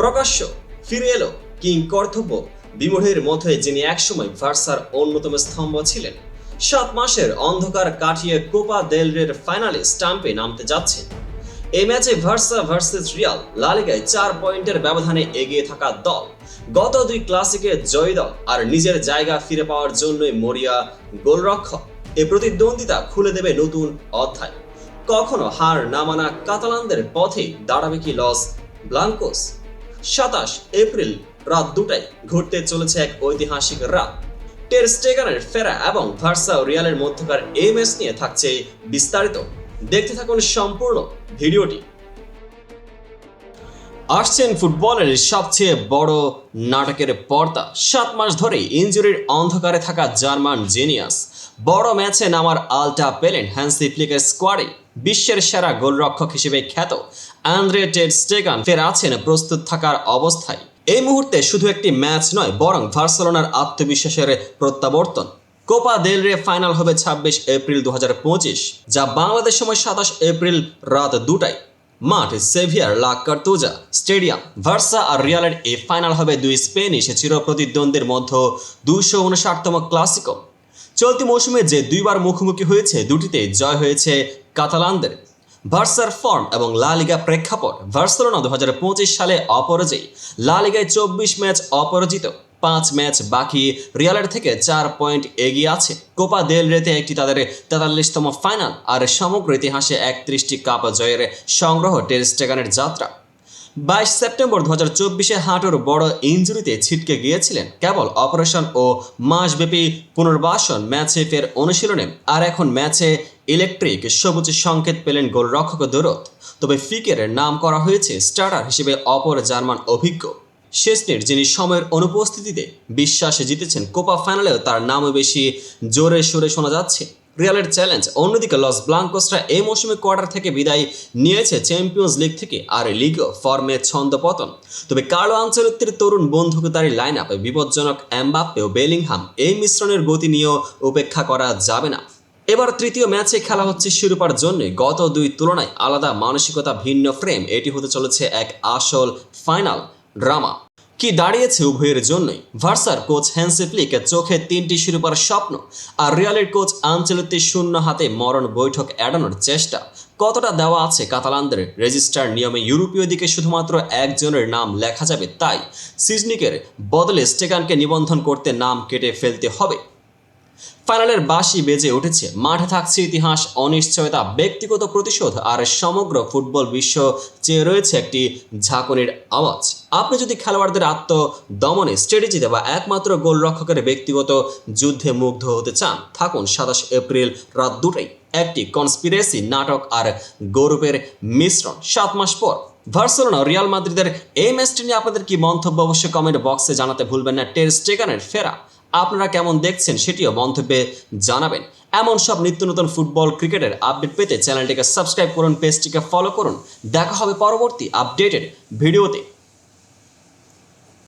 প্রকাশ্য ফিরে এলো কিং কর্তব্য। বিমোহের মধ্যে যিনি একসময় ভার্সার অন্যতম স্তম্ভ ছিলেন, সাত মাসের অন্ধকার কাটিয়ে কোপা দেল রের ফাইনালে স্টাম্পে নামতে যাচ্ছেন এই ম্যাচে ভার্সা ভার্সেস রিয়াল লালিগায় চার পয়েন্টের ব্যবধানে এগিয়ে থাকা দল, গত দুই ক্লাসিকে জয়ী দল আর নিজের জায়গা ফিরে পাওয়ার জন্যই মরিয়া গোলরক্ষক। এ প্রতিদ্বন্দ্বিতা খুলে দেবে নতুন অধ্যায়। কখনো হার না মানা কাতালানদের পথে দাঁড়াবে কি লস ব্লাঙ্কোস? সাতাশ এপ্রিল রাত দুটায় ঘটতে চলেছে এক ঐতিহাসিক রাত। টের স্টেগানের ফেরা এবং ভার্সা রিয়ালের মধ্যকার এই ম্যাচ নিয়ে থাকছে বিস্তারিত। দেখতে থাকুন সম্পূর্ণ ভিডিওটি। আসছেন ফুটবলের সবচেয়ে বড় নাটকের পর্দা। সাত মাস ধরে ইঞ্জুরির অন্ধকারে থাকা জার্মান জেনিয়াস। বড় ম্যাচে নামার আলটা পেলেন হ্যান্সি ফ্লিকের স্কোয়াডে। বিশ্বের সেরা গোলরক্ষক হিসেবে খ্যাত আন্দ্রে টেড স্টেগান ফের আছেন প্রস্তুত থাকার অবস্থায়। এই মুহূর্তে শুধু একটি ম্যাচ নয়, বরং ভার্সেলোনার আত্মবিশ্বাসের প্রত্যাবর্তন। কোপা দেল রে ফাইনাল হবে ছাব্বিশ এপ্রিল দু হাজার পঁচিশ, যা বাংলাদেশ সময় সাতাশ এপ্রিল রাত দুটায়। মাঠ, সেভিয়ার, লা কার্তুজা স্টেডিয়াম, ভার্সা আর রিয়ালের এই ফাইনাল হবে দুই স্পেনিশ চির প্রতিদ্বন্দ্বের মধ্যে দুশো উনষাটতম ক্লাসিকো। চলতি মৌসুমে যে দুইবার মুখোমুখি হয়েছে, দুটিতে জয় হয়েছে কাতালানদের। ভার্সার ফর্ম এবং লা লিগা প্রেক্ষাপট ভার্সেলোনা দু হাজার পঁচিশ সালে অপরাজয়ী। লা লিগায় চব্বিশ ম্যাচ অপরাজিত, পাঁচ ম্যাচ বাকি। রিয়ালের থেকে চার পয়েন্ট এগিয়ে আছে। কোপা দেল রেতে একটি তাদের তেতাল্লিশতম ফাইনাল, আর সমগ্র ইতিহাসে একত্রিশটি কাপ জয়ের সংগ্রহ টের স্টেগানের যাত্রা। বাইশ সেপ্টেম্বর দু হাজার চব্বিশে হাঁটুর বড় ইঞ্জুরিতে ছিটকে গিয়েছিলেন কেবল অপারেশন ও মাসব্যাপী পুনর্বাসন ম্যাচে ফের অনুশীলনে। আর এখন ম্যাচে ইলেকট্রিক সবুজ সংকেত পেলেন গোলরক্ষক দৌরত তবে ফিকের নাম করা হয়েছে স্টার্টার হিসেবে অপর জার্মান অভিজ্ঞ। শেষনের যিনি সময়ের অনুপস্থিতিতে বিশ্বাসে জিতেছেন কোপা ফাইনালেও তার নামও বেশি জোরে সোরে শোনা যাচ্ছে। রিয়ালের চ্যালেঞ্জ অন্যদিকে লস ব্লাঙ্কোসরা এই মৌসুমে কোয়ার্টার থেকে বিদায় নিয়েছে চ্যাম্পিয়ন্স লিগ থেকে আর লিগ ফর্মে ছন্দপতন তবে কার্লো আঞ্চলিকের তরুণ বন্ধুকতারী লাইন আপে বিপজ্জনক এমবাপ্পে ও বেলিংহাম এই মিশ্রণের গতি নিয়েও উপেক্ষা করা যাবে না। এবার তৃতীয় ম্যাচে খেলা হচ্ছে শিরোপার জন্য। গত দুই তুলনায় আলাদা মানসিকতা, ভিন্ন ফ্রেম এটি হতে চলেছে এক আসল ফাইনাল ড্রামা কি দাঁড়িয়েছে উভয়ের জন্যই? ভার্সার কোচ হ্যান্সি ফ্লিক চোখে তিনটি শিরোপার স্বপ্ন আর রিয়ালের কোচ আঞ্চলিক শূন্য হাতে মরণ বৈঠক এড়ানোর চেষ্টা। কতটা দেওয়া আছে কাতালানদের রেজিস্টার নিয়মে ইউরোপীয় দিকে শুধুমাত্র একজনের নাম লেখা যাবে তাই সিজনিকের বদলে স্টেকানকে নিবন্ধন করতে নাম কেটে ফেলতে হবে। ফাইনালের বাঁশি বেজে উঠেছে। মাঠে থাকছে ইতিহাস, অনিশ্চয়তা, ব্যক্তিগত প্রতিশোধ আর সমগ্র ফুটবল বিশ্ব চেয়ে রয়েছে একটি ঝাঁকুনির আওয়াজ। আপনি যদি খেলোয়াড়দের আত্মদমনে স্ট্র্যাটেজিতে বা একমাত্র গোলরক্ষকের ব্যক্তিগত যুদ্ধে মুগ্ধ হতে চান, থাকুন সাতাশ এপ্রিল রাত দুটাই একটি কনস্পিরেসি নাটক আর গৌরবের মিশ্রণ সাত মাস পর। ভার্সেলোনা রিয়াল মাদ্রিদের এই ম্যাচটি নিয়ে আপনাদের কি মন্তব্য অবশ্যই কমেন্ট বক্সে জানাতে ভুলবেন না। টের স্টেগানের ফেরা। আপনারা কেমন দেখছেন সেটিও মন্তব্যে জানাবেন। এমন সব নিত্য নতুন ফুটবল ক্রিকেটের আপডেট পেতে চ্যানেলটিকে সাবস্ক্রাইব করুন, পেজটিকে ফলো করুন। দেখা হবে পরবর্তী আপডেটের ভিডিওতে।